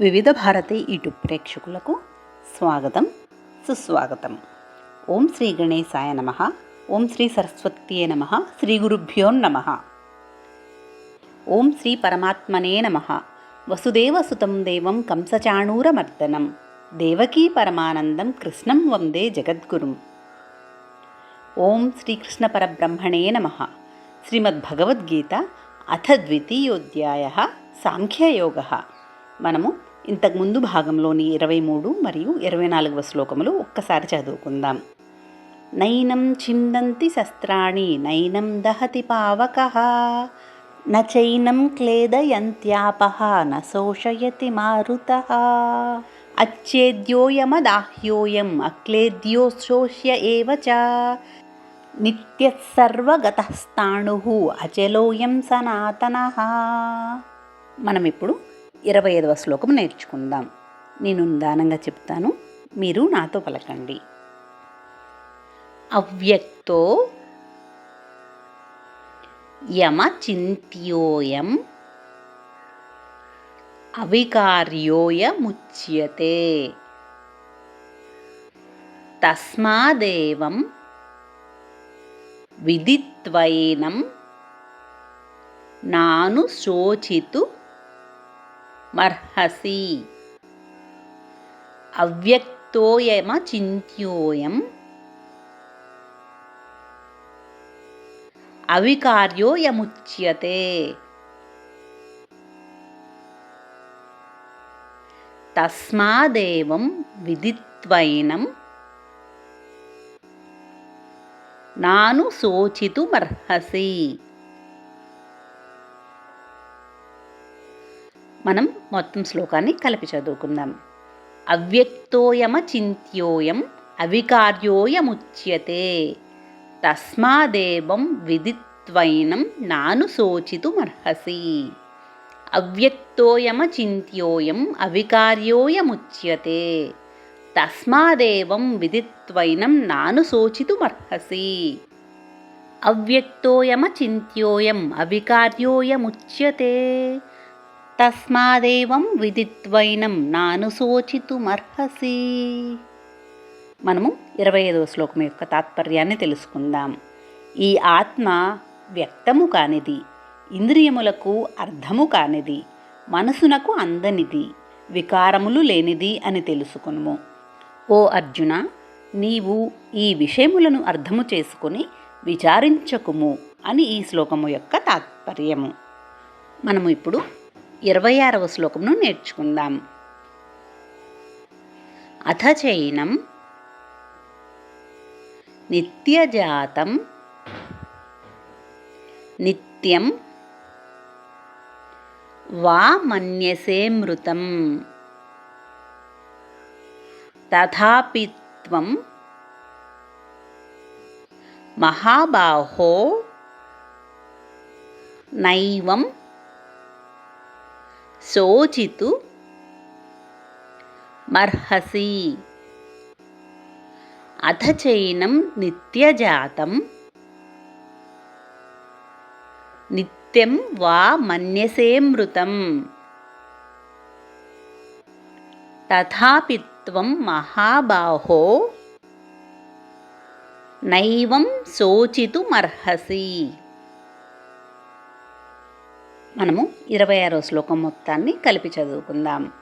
వివిధ భారతి యూట్యూబ్ ప్రేక్షకులకు స్వాగతం సుస్వాగతం. ఓం శ్రీ గణేశాయ నమ. ఓం శ్రీ సరస్వత్యే నమ. శ్రీ గురుభ్యో నమ. ఓం శ్రీ పరమాత్మనే నమ. వసుదేవసుతం దేవం కంసచాణూరమర్దనం. దేవకీ పరమానందం కృష్ణం వందే జగద్గురుం. ఓం శ్రీకృష్ణ పరబ్రహ్మణే నమ. శ్రీమద్భగవద్గీత అథ ద్వితీయోధ్యాయ. సాంఖ్యయోగ. మనము ఇంతకుముందు భాగంలోని ఇరవై మూడు మరియు ఇరవై నాలుగవ శ్లోకములు ఒక్కసారి చదువుకుందాం. నైనం చిందంతి శస్త్రాణి నైనం దహతి పావక నైనం క్లేదయంత్యాపహ న శోషయతి మారుత. అచ్చేద్యోయమదాహ్యోయం అక్లేద్యోశోష్య ఏవ చ. నిత్యసర్వగతస్థాణు అచలోయం సనాతన. మనం ఇప్పుడు ఇరవై ఐదవ శ్లోకం నేర్చుకుందాం. నేను నిదానంగా చెప్తాను. మీరు నాతో పలకండి. అవ్యక్తో యమచింత్యోయం అవికార్యోయముచ్యతే. తస్మాదేవం విదిత్వైనం నాను శోచితు మర్హసి. అవ్యక్తోయమ చింత్యోయం. అవికార్యోయముచ్యతే. తస్మాదేవం విదిత్వైనం. నాను శోచితుమర్హసి మనం మొత్తం శ్లోకాన్ని కలిపి చదువుకుందాం. అవ్యక్తోయమ చింత్యోయం అవికార్యోయముచ్యతే. తస్మాదేవం విదిత్వైనం నాను శోచితుమర్హసి. అవ్యక్తోయమ చింత్యోయం అవికార్యోయముచ్యతే. తస్మాదేవం విదిత్వైనం నాను శోచితుమర్హసి. అవ్యక్తోయమ చింత్యోయం అవికార్యోయముచ్యతే. తస్మాదేవం విదిత్వైనం నాను శోచితుమర్హసి. మనము ఇరవై ఐదవ శ్లోకం యొక్క తాత్పర్యాన్ని తెలుసుకుందాం. ఈ ఆత్మ వ్యక్తము కానిది ఇంద్రియములకు అర్థము కానిది మనసునకు అందనిది వికారములు లేనిది అని తెలుసుకునుము. ఓ అర్జున నీవు ఈ విషయములను అర్థము చేసుకుని విచారించకుము అని ఈ శ్లోకము యొక్క తాత్పర్యము. మనము ఇప్పుడు ఇరవై ఆరవ శ్లోకమును నేర్చుకుందాం. అథ చైనం నిత్యజాతం నిత్యం వా మన్యసే మృతం తథాపి త్వం మహాబాహో నైవం శోచితు మర్హసి అథ చైనం నిత్యజాతం నిత్యం వా మన్యసే మృతం తథాపి త్వం మహాబాహో నైవం శోచితుమర్హసి మనము ఇరవై ఆరో శ్లోకం మొత్తాన్ని కలిపి చదువుకుందాం.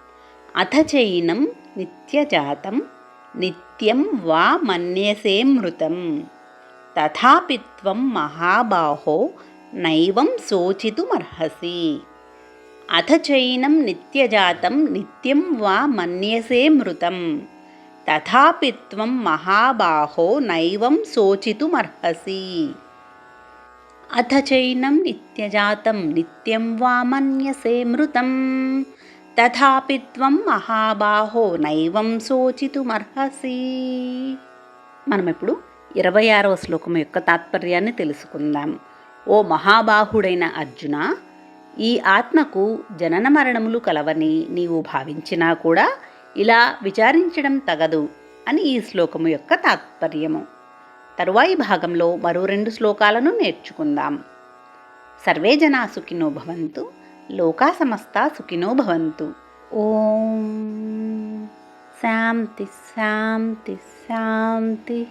అథ చైనం నిత్యజాతం నిత్యం వా మన్యసే మృతం. తథాపిత్వం మహాబాహో నైవం శోచితుమర్హసి. అథ చైనం నిత్యజాతం నిత్యం వా మన్యసే మృతం. తథాపిత్వం మహాబాహో నైవం శోచితుమర్హసి. అథ చైనం నిత్యజాతం నిత్యం వామన్యసే మృతం. తథాపి త్వం మహాబాహో నైవం శోచితుమర్హసి. మనం ఇప్పుడు ఇరవై ఆరవ శ్లోకం యొక్క తాత్పర్యాన్ని తెలుసుకుందాం. ఓ మహాబాహుడైన అర్జున ఈ ఆత్మకు జనన మరణములు కలవని నీవు భావించినా కూడా ఇలా విచారించడం తగదు అని ఈ శ్లోకము యొక్క తాత్పర్యము. తరువాయి భాగంలో మరో రెండు శ్లోకాలను నేర్చుకుందాం. సర్వే జనా సుఖినో భవంతు లోకా సమస్త సుఖినో భవంతు. ఓం శాంతి శాంతి శాంతి.